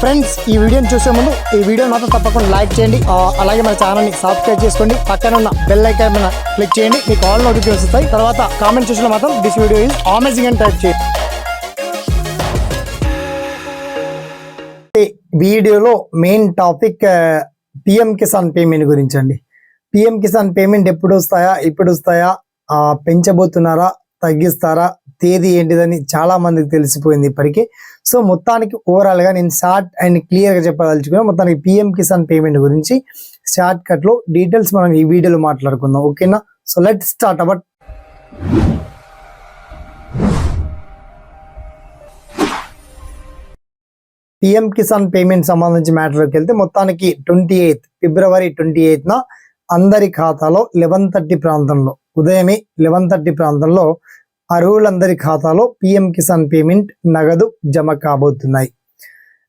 Friends ఈ వీడియోని చూసే ముందు ఈ వీడియో మాత్రం తప్పకుండా లైక్ చేయండి. అలాగే మన ఛానల్ని సబ్స్క్రైబ్ చేసుకోండి. పక్కన ఉన్న బెల్ ఐకాన్ మీద క్లిక్ చేయండి. మీకు ఆల్ నోటిఫికేషన్ వస్తాయి. తర్వాత కామెంట్ చూసిన మాత్రం దిస్ వీడియో ఈజ్ అమేజింగ్ అని టైప్ చేయండి. వీడియోలో main topic PM Kisan payment గురించి అండి పిఎం కిసాన్ పేమెంట్ ఎప్పుడు వస్తాయా? ఇప్పుడు వస్తాయా? పెంచబోతున్నారా? తగ్గిస్తారా? తేదీ ఏంటిదని చాలా మందికి తెలిసిపోయింది ఇప్పటికీ. సో మొత్తానికి ఓవరాల్గా నేను షార్ట్ అండ్ క్లియర్గా మొత్తానికి పిఎం కిసాన్ పేమెంట్ గురించి షార్ట్ కట్లో డీటెయిల్స్ మనం ఈ వీడియోలో మాట్లాడుకుందాం. ఓకేనా so let start about PM Kisan payment సంబంధించి మ్యాటర్లోకి వెళ్తే మొత్తానికి ట్వంటీ ఎయిత్ ఫిబ్రవరి ట్వంటీ ఎయిత్న అందరి ఖాతాలో లెవెన్ థర్టీ ప్రాంతంలో ఉదయమే లెవెన్ థర్టీ ప్రాంతంలో అర్హులందరి ఖాతాలో పిఎం కిసాన్ పేమెంట్ నగదు జమ కాబోతున్నాయి.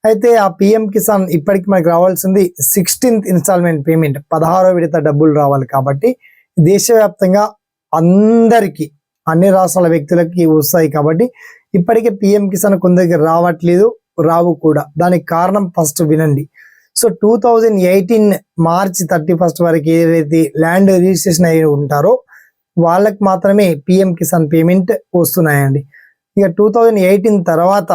అయితే ఆ పిఎం కిసాన్ ఇప్పటికి మనకి రావాల్సింది సిక్స్టీన్త్ ఇన్స్టాల్మెంట్ పేమెంట్ పదహారో విడత డబ్బులు రావాలి కాబట్టి దేశవ్యాప్తంగా అందరికీ అన్ని రాష్ట్రాల వ్యక్తులకి వస్తాయి కాబట్టి ఇప్పటికే పిఎం కిసాన్ కొందరికి రావట్లేదు రావు కూడా. దానికి కారణం ఫస్ట్ వినండి. So two thousand eighteen March thirty first వరకు ఏదైతే ల్యాండ్ రిజిస్ట్రేషన్ అయి ఉంటారో వాళ్ళకి మాత్రమే పిఎం కిసాన్ పేమెంట్ వస్తున్నాయండి. ఇక టూ థౌజండ్ ఎయిటీన్ తర్వాత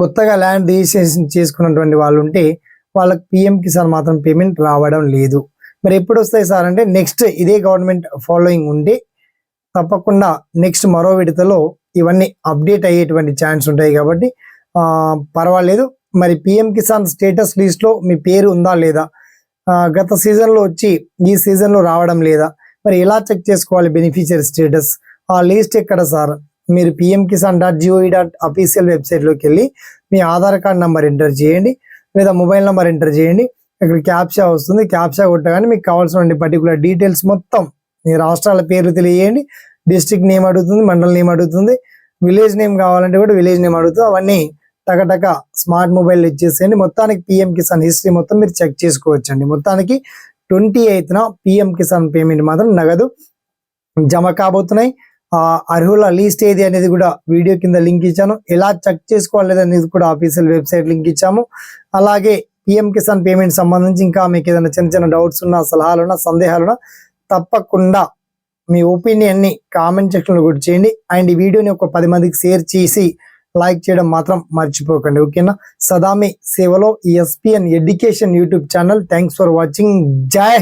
కొత్తగా ల్యాండ్ రిజిస్ట్రేషన్ చేసుకున్నటువంటి వాళ్ళు ఉంటే వాళ్ళకి పిఎం కిసాన్ మాత్రం పేమెంట్ రావడం లేదు. మరి ఎప్పుడు వస్తాయి సార్ అంటే నెక్స్ట్ ఇదే గవర్నమెంట్ ఫాలోయింగ్ ఉంటే తప్పకుండా నెక్స్ట్ మరో విడతలో ఇవన్నీ అప్డేట్ అయ్యేటువంటి ఛాన్స్ ఉంటాయి కాబట్టి పర్వాలేదు. మరి పిఎం కిసాన్ స్టేటస్ లిస్ట్లో మీ పేరు ఉందా లేదా? గత సీజన్లో వచ్చి ఈ సీజన్లో రావడం లేదా? మరి ఎలా చెక్ చేసుకోవాలి బెనిఫిషియరీ స్టేటస్ ఆ లిస్ట్ ఎక్కడ సార్? మీరు PM Kisan dot G O E dot official వెబ్సైట్లోకి వెళ్ళి మీ ఆధార్ కార్డ్ నెంబర్ ఎంటర్ చేయండి లేదా మొబైల్ నెంబర్ ఎంటర్ చేయండి. ఇక్కడ క్యాప్షా వస్తుంది. క్యాప్షా కొట్టగానే మీకు కావాల్సిన పర్టికులర్ డీటెయిల్స్ మొత్తం మీ రాష్ట్రాల పేర్లు తెలియజేయండి. డిస్ట్రిక్ట్ నేమ్ అడుగుతుంది మండల్ నేమ్ అడుగుతుంది. విలేజ్ నేమ్ కావాలంటే కూడా విలేజ్ నేమ్ అడుగుతుంది. అవన్నీ టకటక స్మార్ట్ మొబైల్ ఇచ్చేసేయండి. మొత్తానికి పిఎం కిసాన్ హిస్టరీ మొత్తం మీరు చెక్ చేసుకోవచ్చండి. మొత్తానికి ట్వంటీ ఎయిత్న పిఎం కిసాన్ పేమెంట్ మాత్రం నగదు జమ కాబోతున్నాయి. ఆ అర్హుల లీస్ట్ ఏది అనేది కూడా వీడియో కింద లింక్ ఇచ్చాను. ఎలా చెక్ చేసుకోవాలి అనేది కూడా ఆఫీషియల్ వెబ్సైట్ లింక్ ఇచ్చాము. అలాగే పిఎం కిసాన్ పేమెంట్ సంబంధించి ఇంకా మీకు ఏదైనా చిన్న చిన్న డౌట్స్ ఉన్నా సలహాలున్నా సందేహాలున్నా తప్పకుండా మీ ఒపీనియన్ని కామెంట్ సెక్షన్లో కూడా చేయండి. అండ్ ఈ వీడియోని ఒక పది మందికి షేర్ చేసి లైక్ చేయడం మాత్రం మర్చిపోకండి ఓకేనా? సదామి సేవలో S P N education YouTube channel. Thanks for watching జై